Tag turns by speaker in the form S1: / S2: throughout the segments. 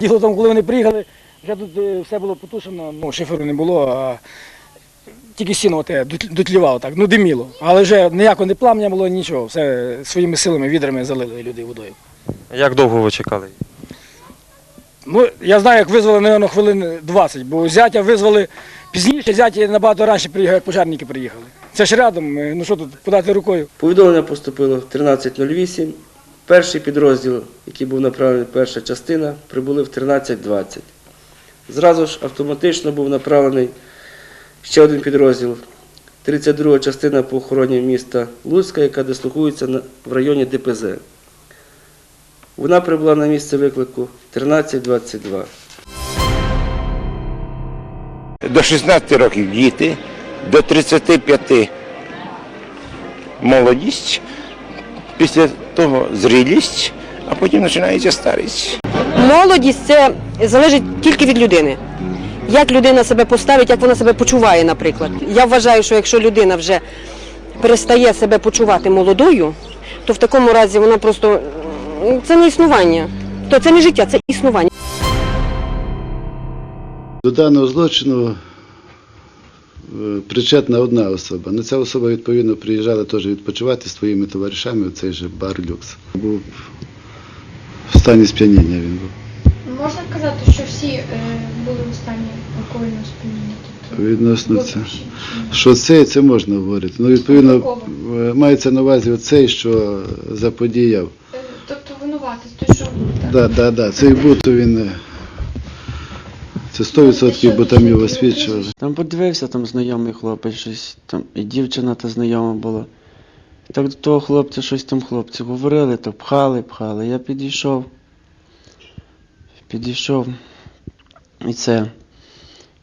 S1: Діло тому, коли вони приїхали, вже тут е, все було потушено, ну, шиферу не було, а тільки сіно те дотлівало так, ну диміло. Але вже ніякого не плам'я було, нічого. Все своїми силами, відрами залили люди водою.
S2: Як довго ви чекали?
S1: Ну, я знаю, як визвали, мабуть, хвилин 20, бо зятя визвали пізніше, зяті набагато раніше приїхали, як пожарники приїхали. Це ж рядом, е, ну що тут, подати рукою.
S3: Повідомлення поступило в 13.08. Перший підрозділ, який був направлений, перша частина, прибули в 13.20. Зразу ж автоматично був направлений ще один підрозділ. 32 частина по охороні міста Луцька, яка дислокується в районі ДПЗ. Вона прибула на місце виклику в 13.22.
S4: До 16 років діти, до 35 молодість, після того зрілість, а потім починається старість.
S5: Молодість це залежить тільки від людини. Як людина себе поставить, як вона себе почуває, наприклад. Я вважаю, що якщо людина вже перестає себе почувати молодою, то в такому разі вона просто це не існування. То це не життя, це існування.
S6: До даного злочину причетна одна особа. Ну, ця особа, відповідно, приїжджала теж відпочивати з своїми товаришами в цей же бар люкс. Був в стані сп'яніння він був.
S7: Можна казати, що всі е, були в стані алкогольного сп'яніння? Тобто
S6: Відносно це. Що цей, це можна говорити. Ну, відповідно, е, мається на увазі оцей, що заподіяв.
S7: Е, Тобто винуватець, той, що так.
S6: Да, да, да. Цей був, то він. Це 100%, бо там його освідчували.
S8: Там подивився, там знайомий хлопець щось, там і дівчина та знайома була. Так до того хлопця щось там хлопці говорили, то пхали, пхали. Я підійшов. Підійшов. І це.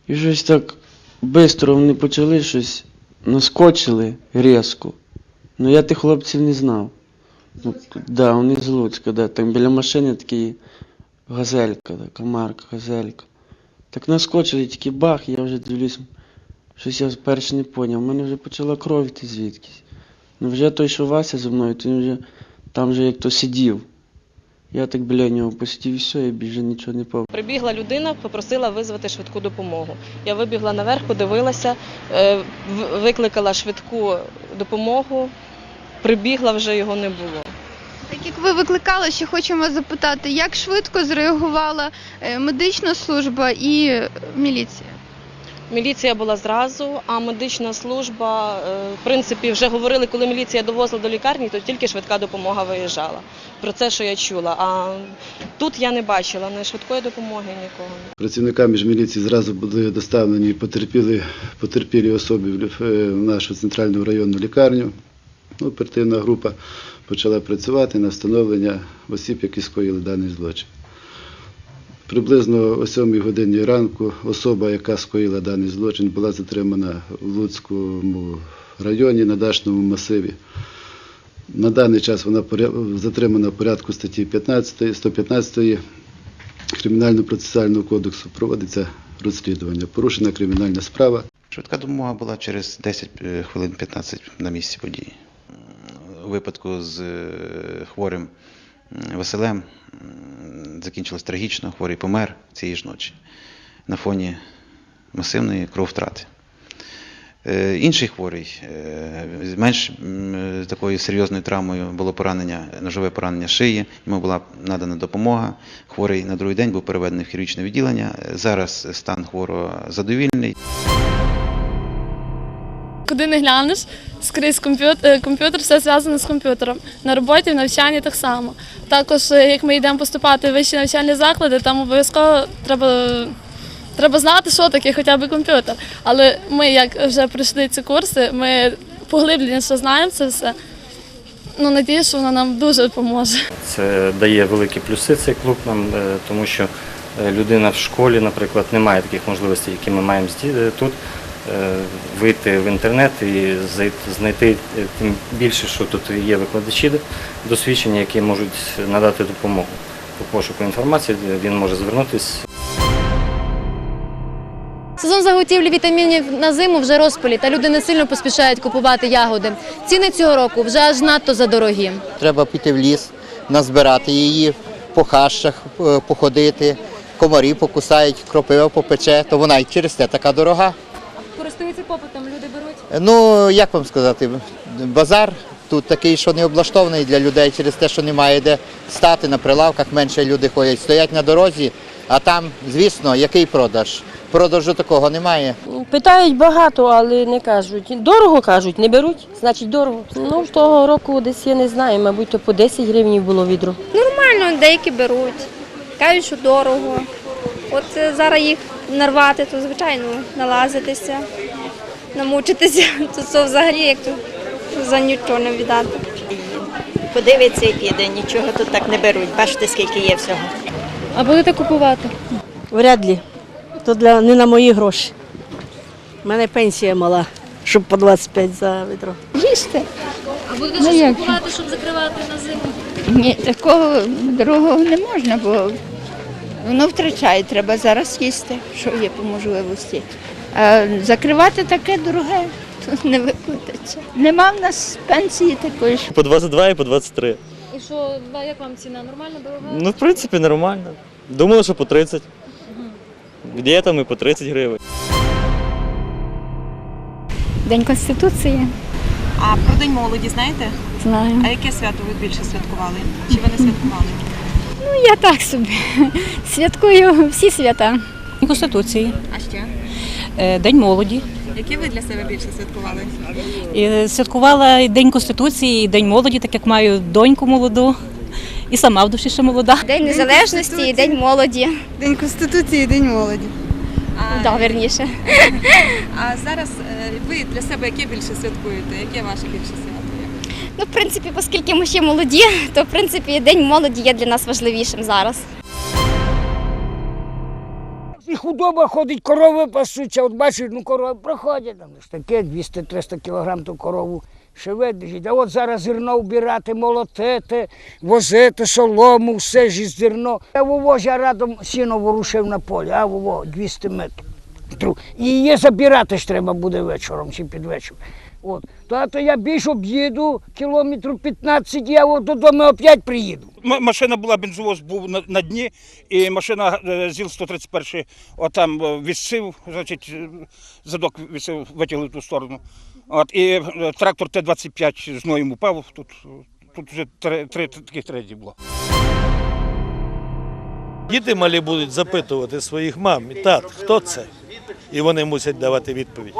S8: І щось так швидко вони почали щось наскочили різко. Ну я тих хлопців не знав. Ну, да, вони з Луцька, да. Там біля машини такий газелька, така марка, газелька. Так наскочили, тільки бах, я вже дивлюсь, щось я перше не поняв. У мене вже почала кров йти звідкись. Ну вже той, що Вася зі мною, то він вже там вже як то сидів. Я так біля нього посидів і все, я більше нічого не пам'ятаю.
S9: Прибігла людина, попросила визвати швидку допомогу. Я вибігла наверх, подивилася, е, викликала швидку допомогу, прибігла, вже його не було.
S10: Так як ви викликали, ще хочемо запитати, як швидко зреагувала е, медична служба і е, міліція?
S9: Міліція була зразу, а медична служба, е, в принципі, вже говорили, коли міліція довозила до лікарні, то тільки швидка допомога виїжджала. Про це, що я чула. А тут я не бачила ні швидкої допомоги, нікого.
S6: Працівниками ж міліції зразу були доставлені потерпілі, потерпілі особи в лі- е, в нашу центральну районну лікарню. Ну, оперативна група почала працювати на встановлення осіб, які скоїли даний злочин. Приблизно о 7 годині ранку особа, яка скоїла даний злочин, була затримана в Луцькому районі на дачному масиві. На даний час вона затримана в порядку статті 15, 115 Кримінально-процесуального кодексу проводиться розслідування. Порушена кримінальна справа.
S11: Швидка допомога була через 10 е, хвилин 15 на місці події. Випадку з е, хворим Василем закінчилось трагічно, хворий помер цієї ж ночі на фоні масивної крововтрати. Е, Інший хворий е, з менш такою серйозною травмою було поранення, ножове поранення шиї. Йому була надана допомога. Хворий на другий день був переведений в хірургічне відділення. Зараз стан хворого задовільний.
S7: Куди не глянеш, скрізь комп'ютер, комп'ютер, все зв'язано з комп'ютером. На роботі, в навчанні так само. Також, е, як ми йдемо поступати в вищі навчальні заклади, там обов'язково треба, треба знати, що таке хоча б комп'ютер. Але ми, як вже пройшли ці курси, ми поглибленіше знаємо це все. Ну, надіюсь, що воно нам дуже допоможе.
S2: Це дає великі плюси цей клуб нам, е, тому що е, людина в школі, наприклад, не має таких можливостей, які ми маємо тут. Е, Вийти в інтернет і знайти е, тим більше, що тут є викладачі досвідчені, які можуть надати допомогу по пошуку інформації. Він може звернутися
S7: Сезон заготівлі вітамінів на зиму вже розпалі, та люди не сильно поспішають купувати ягоди. Ціни цього року вже аж надто задорогі.
S5: Треба піти в ліс, назбирати її, по хащах е, походити,
S11: комарі покусають, кропива попече, то вона і через те така дорога.
S12: Користується попитом, люди беруть.
S11: Ну, як вам сказати, базар тут такий, що не облаштований для людей через те, що немає де стати на прилавках, менше люди ходять, стоять на дорозі, а там, звісно, який продаж? Продажу такого немає.
S13: Питають багато, але не кажуть. Дорого кажуть, не беруть, значить дорого. Ну, того року десь я не знаю, мабуть, то по 10 гривень було відро.
S2: Нормально, деякі беруть. Кажуть, що дорого. От е, зараз їх нарвати, то звичайно налазитися, намучитися. То це взагалі як то за нічого не віддати.
S14: Подивиться і піде, нічого тут так не беруть. Бачите, скільки є всього.
S12: А будете купувати?
S13: Вряд ли. То для, не на мої гроші. У мене пенсія мала, щоб по 25 за відро.
S2: Їсти.
S12: А будете
S2: Ну,
S12: щось купувати, щоб закривати на зиму?
S2: Ні, такого дорогого не можна, бо воно втрачає, треба зараз їсти, що є по можливості. А закривати таке дороге то не виплатиться. Нема в нас пенсії такої. що
S15: По 22 і по 23.
S12: І що, як вам ціна? Нормально, дорога?
S15: Ну, в принципі, нормально. Думали, що по 30. Де там і по 30 гривень.
S2: День Конституції.
S14: А про День молоді знаєте?
S2: Знаю.
S14: А яке свято ви більше святкували? Чи ви не святкували?
S2: Ну, я так собі. Святкую всі свята.
S14: Конституції. А ще?
S8: День молоді.
S14: Яке ви для себе більше святкували?
S8: І Святкувала і День Конституції, і День молоді, так як маю доньку молоду, і сама в душі ще молода.
S2: День Незалежності і День молоді.
S14: День Конституції і День молоді.
S2: Да, верніше.
S14: А зараз е, ви для себе яке більше святкуєте? Яке ваше більше свято?
S2: Ну, в принципі, оскільки ми ще молоді, то в принципі День молоді є для нас важливішим зараз.
S16: І худоба ходить, корови пасуться. От бачиш, ну корови проходять, там таке 200-300 кілограм ту корову шеве держить. А от зараз зерно вбирати, молотити, возити солому, все ж із зерно. Я вивозю, я радом сіно ворушив на полі, а вово 200 метрів. І її забирати ж треба буде вечором чи під. От. То, а то я більш об'їду кілометрів 15, я от додому опять приїду.
S17: М- машина була, бензовоз був на, на дні, і машина е, ЗІЛ-131 отам е, відсив, значить, е, задок відсив, витягли в ту сторону. От, і трактор Т-25 з ноєм упав, тут, тут вже три, три таких треді було.
S15: Діти малі будуть запитувати своїх мам і тат, хто це? І вони мусять давати відповідь.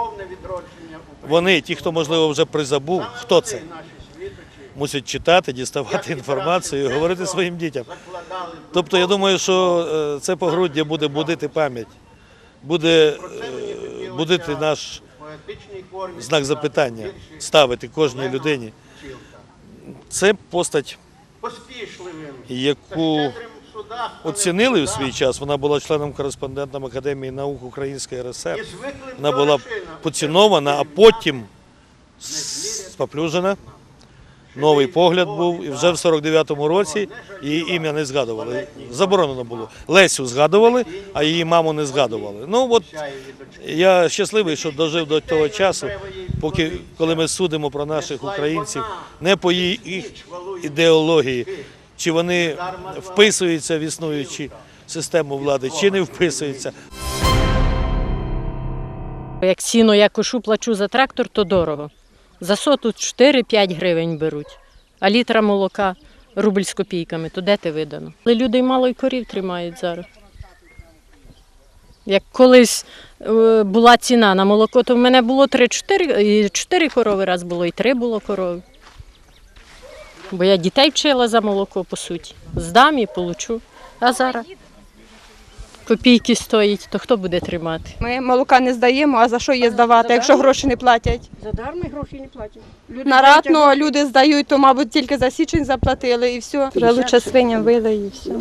S15: Вони, ті, хто, можливо, вже призабув, хто це? Мусять читати, діставати інформацію і говорити своїм дітям. Тобто, я думаю, що е, це погруддя буде будити пам'ять, буде е, будити наш знак запитання, ставити кожній людині. Це постать, яку оцінили в свій час. Вона була членом кореспондентом Академії наук Української РСР. Вона була поцінована, а потім споплюжена. Новий погляд був, і вже в 49-му році її ім'я не згадували. Заборонено було. Лесю згадували, а її маму не згадували. Ну от я щасливий, що дожив до того часу, поки коли ми судимо про наших українців не по їх ідеології, чи вони вписуються в існуючу систему влади, чи не вписуються.
S13: Як сіно я кошу, плачу за трактор, то дорого. За соту 4-5 гривень беруть, а літра молока рубль з копійками, то де ти видано? Але люди мало й корів тримають зараз. Як колись е, була ціна на молоко, то в мене було 3-4, і 4 корови раз було, і 3 було корови. Бо я дітей вчила за молоко, по суті. Здам і получу. А зараз копійки стоїть, то хто буде тримати?
S14: Ми молока не здаємо, а за що є здавати, якщо гроші не платять?
S13: Задарми гроші не платять.
S14: На ратно люди здають, то, мабуть, тільки за січень заплатили і все. Вже лучше свиням вили і все.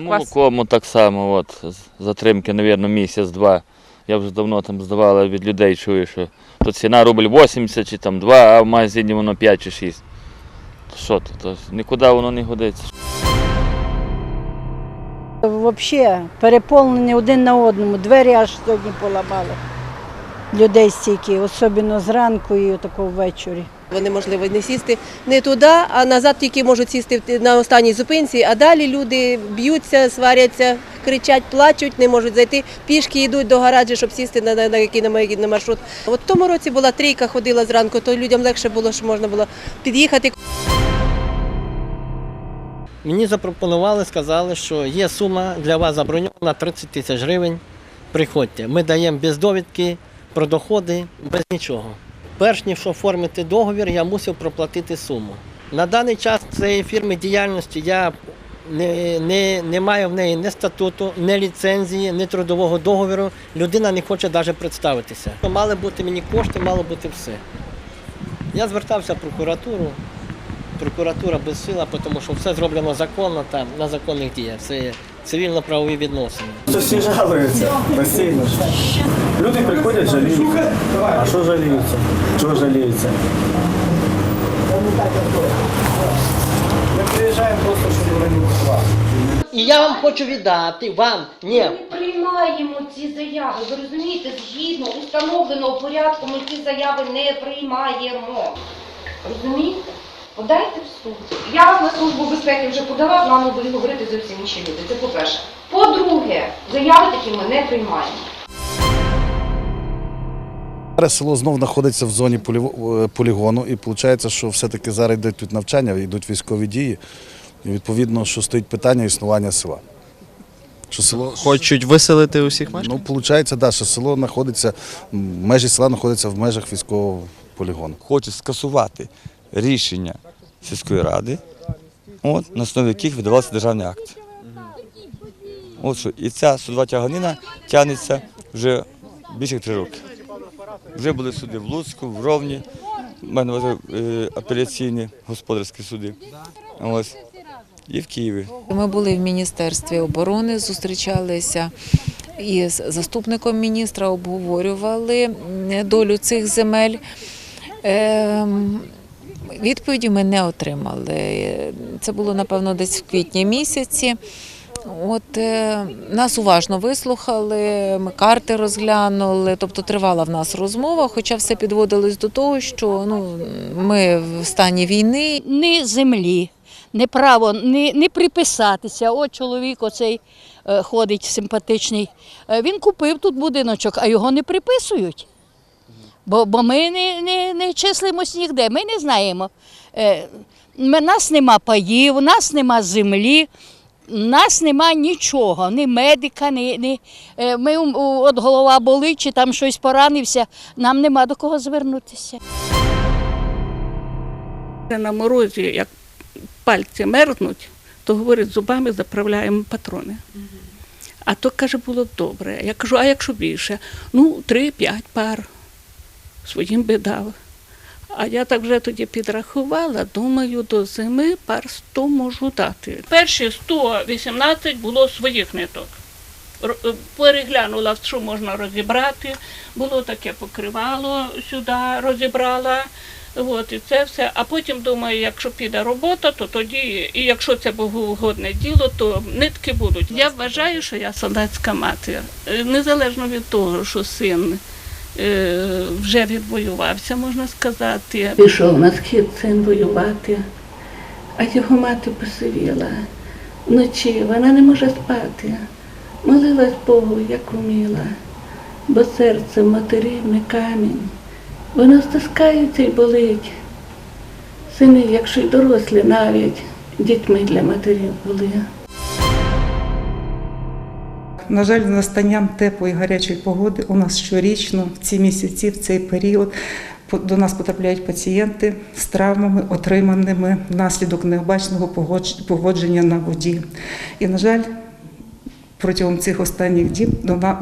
S15: Молокому так само, от, з- затримки, мабуть, місяць-два. Я вже давно там здавала від людей, чую, що то ціна рубль 80 чи там 2, а в магазині воно 5 чи 6. Що то, то нікуди воно не годиться.
S13: Взагалі переповнені один на одному. Двері аж сьогодні поламали. Людей стільки, особливо зранку і такого ввечері.
S14: Вони, можливо, не сісти не туди, а назад тільки можуть сісти на останній зупинці, а далі люди б'ються, сваряться,
S18: кричать, плачуть, не можуть зайти. Пішки йдуть до гаражі, щоб сісти на, на, на який на, на маршрут. От в тому році була трійка, ходила зранку, то людям легше було, що можна було під'їхати.
S14: Мені запропонували, сказали, що є сума для вас заброньована 30 тисяч гривень. Приходьте. Ми даємо без довідки про доходи, без нічого. Перш ніж оформити договір, я мусив проплатити суму. На даний час цієї фірми діяльності я не, не, не маю в неї ні статуту, ні ліцензії, ні трудового договору. Людина не хоче навіть представитися. Мали бути мені кошти, мало бути все. Я звертався в прокуратуру. Прокуратура безсила, тому що все зроблено законно там, на законних діях. Це цивільно-правові відносини.
S19: Всі жалуються постійно. Люди приходять, жаліються. А що жаліються? Чого жаліються? Ми приїжджаємо просто, щоб організувати.
S14: І я вам хочу віддати вам. Ні,
S12: Ми не приймаємо ці заяви. Ви розумієте, згідно установленого порядку ми ці заяви не приймаємо. Розумієте? Подайте в суд. Я на службу безпеки вже подала, з нами будуть говорити зовсім інші люди. Це по-перше. По-друге, заяви такі ми не приймаємо.
S20: Зараз село знов знаходиться в зоні е, полігону, і виходить, що все-таки зараз йдуть тут навчання, йдуть військові дії. І відповідно, що стоїть питання існування села. Що село
S21: Хочуть виселити усіх
S20: Ну, виходить, да, що село знаходиться, межі села знаходяться в межах військового полігону.
S22: Хочуть скасувати рішення сільської ради, от, на основі яких видавалися державні акти. От що, і ця судова тяганина тягнеться вже більше три роки. Вже були суди в Луцьку, в Ровні, в мене апеляційні господарські суди. Ось. І в Києві.
S23: Ми були в Міністерстві оборони, зустрічалися із заступником міністра, обговорювали долю цих земель. Відповіді ми не отримали. Це було, напевно, десь в квітні місяці. От е, нас уважно вислухали, ми карти розглянули, тобто тривала в нас розмова, хоча все підводилось до того, що ну, ми в стані війни.
S24: ні землі, не право не, не приписатися. От чоловік оцей е, ходить симпатичний. Е, він купив тут будиночок, а його не приписують. Бо, бо ми не, не, не числимось ніде, ми не знаємо. Е, нас нема паїв, у нас нема землі. Нас нема нічого, ні медика, ні, ні е, ми от голова болить, чи там щось поранився. Нам нема до кого звернутися.
S7: На морозі, як пальці мерзнуть, то говорить, зубами заправляємо патрони. А то каже, було добре. Я кажу, а якщо більше? Ну, три-п'ять пар своїм би дав. А я так вже тоді підрахувала, думаю, до зими пар 100 можу дати. Перші 118 було своїх ниток. Е, Переглянула, що можна розібрати. Було таке покривало сюди, розібрала. От, і це все. А потім думаю, якщо піде робота, то тоді, і якщо це богоугодне діло, то нитки будуть. Я вважаю, що я солдатська мати. Е, Незалежно від того, що син вже відвоювався, можна сказати. Пішов на схід син воювати, а його мати посивіла. Вночі вона не може спати. Молилась Богу, як уміла, бо серце матерів не камінь. Воно стискається і болить. Сини, якщо й дорослі навіть, дітьми для матерів були.
S25: На жаль, настанням теплої гарячої погоди у нас щорічно в ці місяці, в цей період, до нас потрапляють пацієнти з травмами, отриманими внаслідок необачного поводження на воді. І, на жаль, протягом цих останніх діб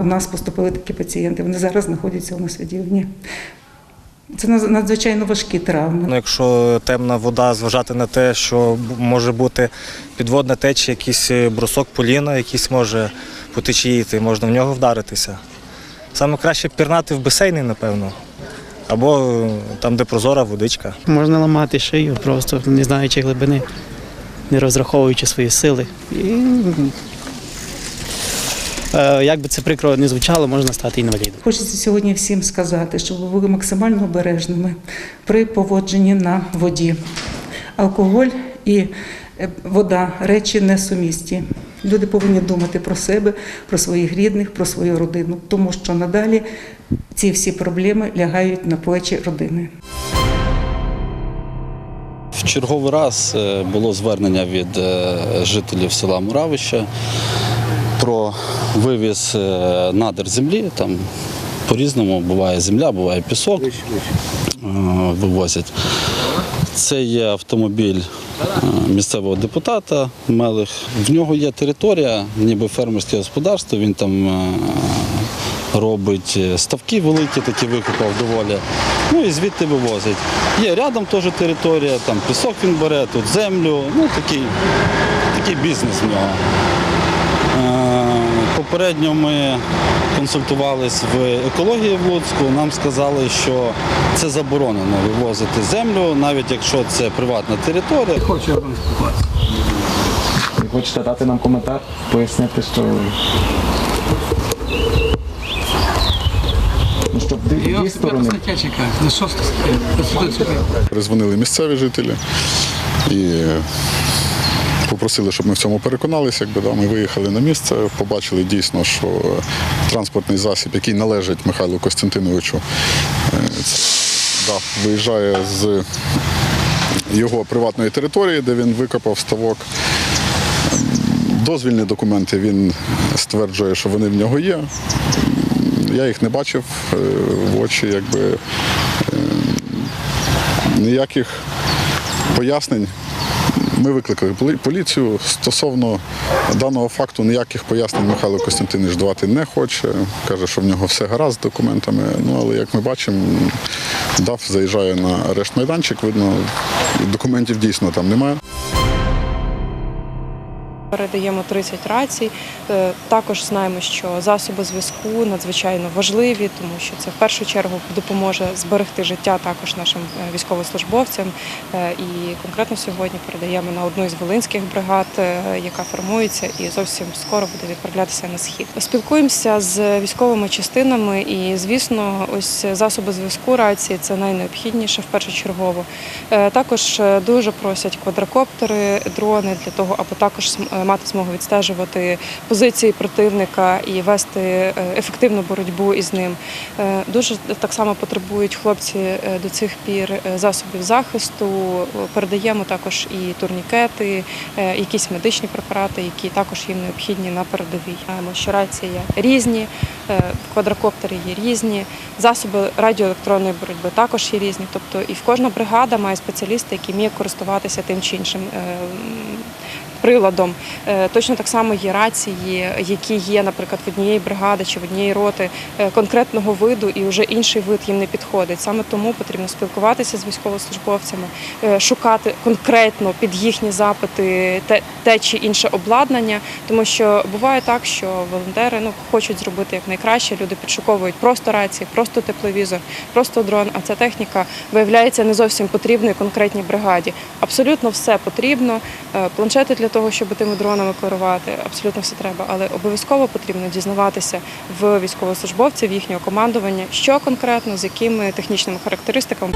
S25: у нас поступили такі пацієнти. Вони зараз знаходяться у нас відділенні. Це надзвичайно важкі травми.
S26: Ну, якщо темна вода, зважати на те, що може бути підводна течія, якийсь е, брусок поліна, якийсь може по течії, йти, можна в нього вдаритися. Саме краще пірнати в басейни, напевно, або е, там, де прозора водичка.
S27: Можна ламати шию, просто не знаючи глибини, не розраховуючи свої сили. І, е, як би це прикро не звучало, можна стати інвалідом.
S25: Хочеться сьогодні всім сказати, щоб ви були максимально обережними при поводженні на воді. Алкоголь і е, вода речі несумісті. Люди повинні думати про себе, про своїх рідних, про свою родину, тому що надалі ці всі проблеми лягають на плечі родини.
S28: В черговий раз е, було звернення від е, жителів села Муравища про вивіз е, надр землі. Там по-різному буває земля, буває пісок. Вивозять. Це є автомобіль місцевого депутата Мелих. В нього є територія, ніби фермерське господарство. Він там робить е, ставки великі, такі викопав доволі. Ну і звідти вивозять. Є рядом теж територія, там пісок він бере, тут землю. Ну такий, такий бізнес в нього. Попередньо ми консультувалися в екології в Луцьку. Нам сказали, що це заборонено вивозити землю, навіть якщо це приватна територія.
S19: Хочу вам спілкуватися. Ви хочете дати нам коментар, пояснити, що. Ну, сторони.
S29: Перезвонили місцеві жителі і попросили, щоб ми в цьому переконалися. Якби, да, ми виїхали на місце, побачили дійсно, що транспортний засіб, який належить Михайлу Костянтиновичу, е, да, виїжджає з його приватної території, де він викопав ставок. Дозвільні документи він стверджує, що вони в нього є. Я їх не бачив е, в очі, якби е, ніяких пояснень. Ми викликали поліцію. Стосовно даного факту ніяких пояснень Михайло Костянтинович давати не хоче. Каже, що в нього все гаразд з документами. Ну але як ми бачимо, ДАФ заїжджає на арешт майданчик, видно, документів дійсно там немає.
S30: Передаємо 30 рацій. Е, Також знаємо, що засоби зв'язку надзвичайно важливі, тому що це в першу чергу допоможе зберегти життя також нашим е, військовослужбовцям. Е, І конкретно сьогодні передаємо на одну із волинських бригад, яка формується і зовсім скоро буде відправлятися на схід. Спілкуємося з військовими частинами, і звісно, ось засоби зв'язку рації це найнеобхідніше в першочергово. Е, Також дуже просять квадрокоптери, дрони для того, аби також мати змогу відстежувати позиції противника і вести е, ефективну боротьбу із ним. Е, Дуже так само потребують хлопці е, до цих пір засобів захисту. Передаємо також і турнікети, якісь медичні препарати, які також їм необхідні на передовій. Знаємо, що рації різні, квадрокоптери є різні, засоби радіоелектронної боротьби також є різні. Тобто і в кожна бригада має спеціаліста, який вміє користуватися тим чи іншим приладом. Е, Точно так само є рації, які є, наприклад, в однієї бригади чи в однієї роти е, конкретного виду, і вже інший вид їм не підходить. Саме тому потрібно спілкуватися з військовослужбовцями, е, шукати конкретно під їхні запити те, те чи інше обладнання, тому що буває так, що волонтери ну хочуть зробити як найкраще. Люди підшуковують просто рації, просто тепловізор, просто дрон. А ця техніка виявляється не зовсім потрібною конкретній бригаді. Абсолютно все потрібно. Планшети для того, щоб тими дронами керувати, абсолютно все треба. Але обов'язково потрібно дізнаватися в військовослужбовців їхнього командування, що конкретно з якими технічними характеристиками.